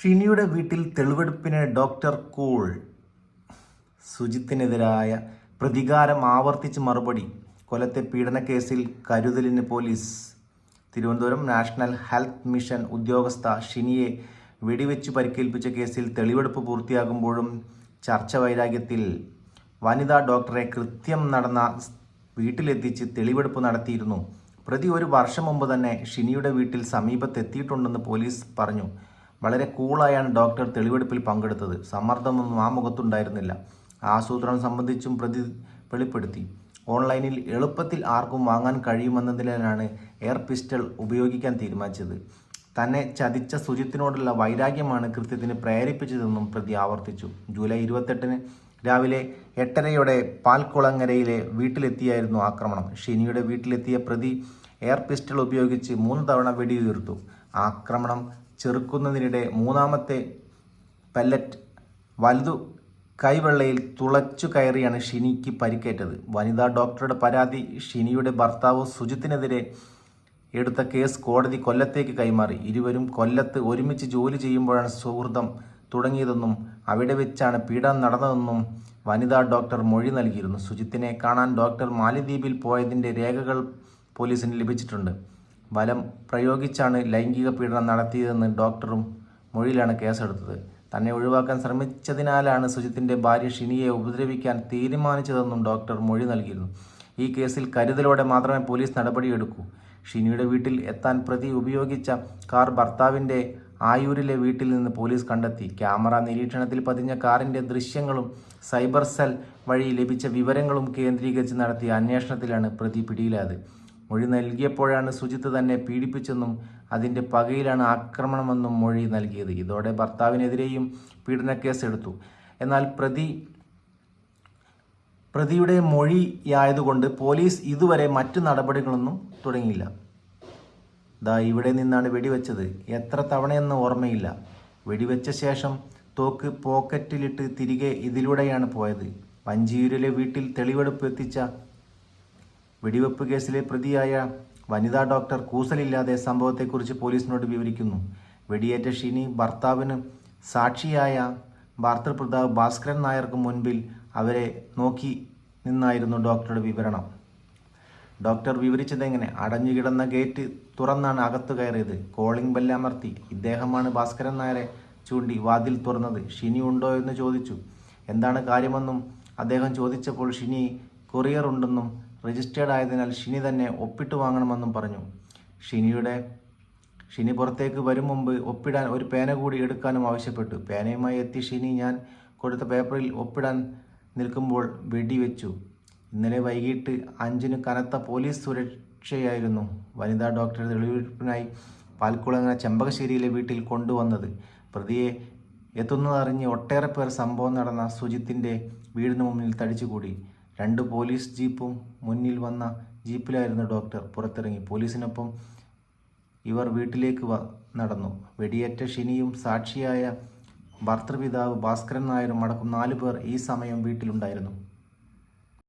ഷിനിയുടെ വീട്ടിൽ തെളിവെടുപ്പിന് doctor cool. സുജിത്തിനെതിരായ പ്രതികാരം ആവർത്തിച്ച് മറുപടി. കൊലത്തെ പീഡനക്കേസിൽ കരുതലിന് police. Thiruvananthapuram national health mission ഉദ്യോഗസ്ഥ ഷിനിയെ വെടിവെച്ച് പരിക്കേൽപ്പിച്ച കേസിൽ തെളിവെടുപ്പ് പൂർത്തിയാകുമ്പോഴും ചർച്ച വൈരാഗ്യത്തിൽ. വനിതാ ഡോക്ടറെ കൃത്യം നടന്ന വീട്ടിലെത്തിച്ച് തെളിവെടുപ്പ് നടത്തിയിരുന്നു. പ്രതി ഒരു വർഷം മുമ്പ് തന്നെ ഷിനിയുടെ വീട്ടിൽ സമീപത്തെത്തിയിട്ടുണ്ടെന്ന് പോലീസ് പറഞ്ഞു. വളരെ കൂളായാണ് ഡോക്ടർ തെളിവെടുപ്പിൽ പങ്കെടുത്തത്. സമ്മർദ്ദമൊന്നും ആ മുഖത്തുണ്ടായിരുന്നില്ല. ആസൂത്രണം സംബന്ധിച്ചും പ്രതി വെളിപ്പെടുത്തി. ഓൺലൈനിൽ എളുപ്പത്തിൽ ആർക്കും വാങ്ങാൻ കഴിയുമെന്നതിനാലാണ് എയർ പിസ്റ്റൾ ഉപയോഗിക്കാൻ തീരുമാനിച്ചത്. തന്നെ ചതിച്ച സുജിത്തിനോടുള്ള വൈരാഗ്യമാണ് കൃത്യത്തിന് പ്രേരിപ്പിച്ചതെന്നും പ്രതി ആവർത്തിച്ചു. ജൂലൈ ഇരുപത്തെട്ടിന് രാവിലെ എട്ടരയോടെ പാൽക്കുളങ്ങരയിലെ വീട്ടിലെത്തിയായിരുന്നു ആക്രമണം. ഷിനിയുടെ വീട്ടിലെത്തിയ പ്രതി എയർ പിസ്റ്റൾ ഉപയോഗിച്ച് മൂന്ന് തവണ വെടിയുതിർത്തു. ആക്രമണം ചെറുക്കുന്നതിനിടെ മൂന്നാമത്തെ പെല്ലറ്റ് വലുതു കൈവെള്ളയിൽ തുളച്ചു കയറിയാണ് ഷിനിക്ക് പരിക്കേറ്റത്. വനിതാ ഡോക്ടറുടെ പരാതി ഷിനിയുടെ ഭർത്താവ് സുജിത്തിനെതിരെ എടുത്ത കേസ് കോടതി കൊല്ലത്തേക്ക് കൈമാറി. ഇരുവരും കൊല്ലത്ത് ഒരുമിച്ച് ജോലി ചെയ്യുമ്പോഴാണ് സൗഹൃദം തുടങ്ങിയതെന്നും അവിടെ വെച്ചാണ് പീഡനം നടന്നതെന്നും വനിതാ ഡോക്ടർ മൊഴി നൽകിയിരുന്നു. സുജിത്തിനെ കാണാൻ ഡോക്ടർ മാലിദ്വീപിൽ പോയതിന്റെ രേഖകൾ പോലീസിന് ലഭിച്ചിട്ടുണ്ട്. ബലം പ്രയോഗിച്ചാണ് ലൈംഗിക പീഡനം നടത്തിയതെന്ന് ഡോക്ടറും മൊഴിയിലാണ് കേസെടുത്തത്. തന്നെ ഒഴിവാക്കാൻ ശ്രമിച്ചതിനാലാണ് സുജിത്തിന്റെ ഭാര്യ ഷിനിയെ ഉപദ്രവിക്കാൻ തീരുമാനിച്ചതെന്നും ഡോക്ടർ മൊഴി നൽകിയിരുന്നു. ഈ കേസിൽ കരുതലോടെ മാത്രമേ പോലീസ് നടപടിയെടുക്കൂ. ഷിനിയുടെ വീട്ടിൽ എത്താൻ പ്രതി ഉപയോഗിച്ച കാർ ഭർത്താവിന്റെ ആയൂരിലെ വീട്ടിൽ നിന്ന് പോലീസ് കണ്ടെത്തി. ക്യാമറ നിരീക്ഷണത്തിൽ പതിഞ്ഞ കാറിന്റെ ദൃശ്യങ്ങളും സൈബർ സെൽ വഴി ലഭിച്ച വിവരങ്ങളും കേന്ദ്രീകരിച്ച് നടത്തിയ അന്വേഷണത്തിലാണ് പ്രതി പിടിയിലായത്. മൊഴി നൽകിയപ്പോഴാണ് സുജിത്ത് തന്നെ പീഡിപ്പിച്ചെന്നും അതിന്റെ പകയിലാണ് ആക്രമണമെന്നും മൊഴി നൽകിയത്. ഇതോടെ ഭർത്താവിനെതിരെയും പീഡനക്കേസ് എടുത്തു എന്നാൽ പ്രതി പ്രതിയുടെ മൊഴിയായതുകൊണ്ട് പോലീസ് ഇതുവരെ മറ്റു നടപടികളൊന്നും തുടങ്ങിയില്ല. ദാ ഇവിടെ നിന്നാണ് വെടിവെച്ചത്. എത്ര തവണയെന്ന് ഓർമ്മയില്ല. വെടിവെച്ച ശേഷം തോക്ക് പോക്കറ്റിലിട്ട് തിരികെ ഇതിലൂടെയാണ് പോയത്. വഞ്ചിയൂരിലെ വീട്ടിൽ തെളിവെടുപ്പ് എത്തിച്ച വെടിവെപ്പ് കേസിലെ പ്രതിയായ വനിതാ ഡോക്ടർ കൂസലില്ലാതെ സംഭവത്തെക്കുറിച്ച് പോലീസിനോട് വിവരിക്കുന്നു. വെടിയേറ്റ ഷിനി ഭർത്താവിന് സാക്ഷിയായ ഭർത്തൃപിതാവ് ഭാസ്കരൻ നായർക്ക് മുൻപിൽ അവരെ നോക്കി നിന്നായിരുന്നു ഡോക്ടറുടെ വിവരണം. ഡോക്ടർ വിവരിച്ചതെങ്ങനെ? അടഞ്ഞുകിടന്ന ഗേറ്റ് തുറന്നാണ് അകത്തു കയറിയത്. കോളിംഗ് ബെല്ലമർത്തി ഇദ്ദേഹമാണ് ഭാസ്കരൻ നായരെ ചൂണ്ടി വാതിൽ തുറന്നത്. ഷിനി ഉണ്ടോ എന്ന് ചോദിച്ചു. എന്താണ് കാര്യമെന്നും അദ്ദേഹം ചോദിച്ചപ്പോൾ ഷിനി കൊറിയർ ഉണ്ടെന്നും രജിസ്റ്റേർഡ് ആയതിനാൽ ഷിനി തന്നെ ഒപ്പിട്ട് വാങ്ങണമെന്നും പറഞ്ഞു. ഷിനിയുടെ ഷിനി പുറത്തേക്ക് വരും മുമ്പ് ഒപ്പിടാൻ ഒരു പേന കൂടി എടുക്കാനും ആവശ്യപ്പെട്ടു. പേനയുമായി എത്തി ഷിനി ഞാൻ കൊടുത്ത പേപ്പറിൽ ഒപ്പിടാൻ നിൽക്കുമ്പോൾ വെടിവെച്ചു. ഇന്നലെ വൈകിട്ട് അഞ്ചിന് കനത്ത പോലീസ് സുരക്ഷയായിരുന്നു. വനിതാ ഡോക്ടറെ തെളിവെടുപ്പിനായി പാൽക്കുളങ്ങര ചെമ്പകശ്ശേരിയിലെ വീട്ടിൽ കൊണ്ടുവന്നത്. പ്രതിയെ എത്തുന്നതറിഞ്ഞ് ഒട്ടേറെ പേർ സംഭവം നടന്ന സുജിത്തിന്റെ വീടിന് മുന്നിൽ തടിച്ചുകൂടി. രണ്ട് പോലീസ് ജീപ്പും മുന്നിൽ വന്ന ജീപ്പിലായിരുന്നു ഡോക്ടർ. പുറത്തിറങ്ങി. പോലീസിനൊപ്പം ഇവർ വീട്ടിലേക്ക് നടന്നു. വെടിയേറ്റ ഷിനിയും സാക്ഷിയായ ഭർത്തൃപിതാവ് ഭാസ്കരൻ നായരും അടക്കം നാലു പേർ ഈ സമയം വീട്ടിലുണ്ടായിരുന്നു.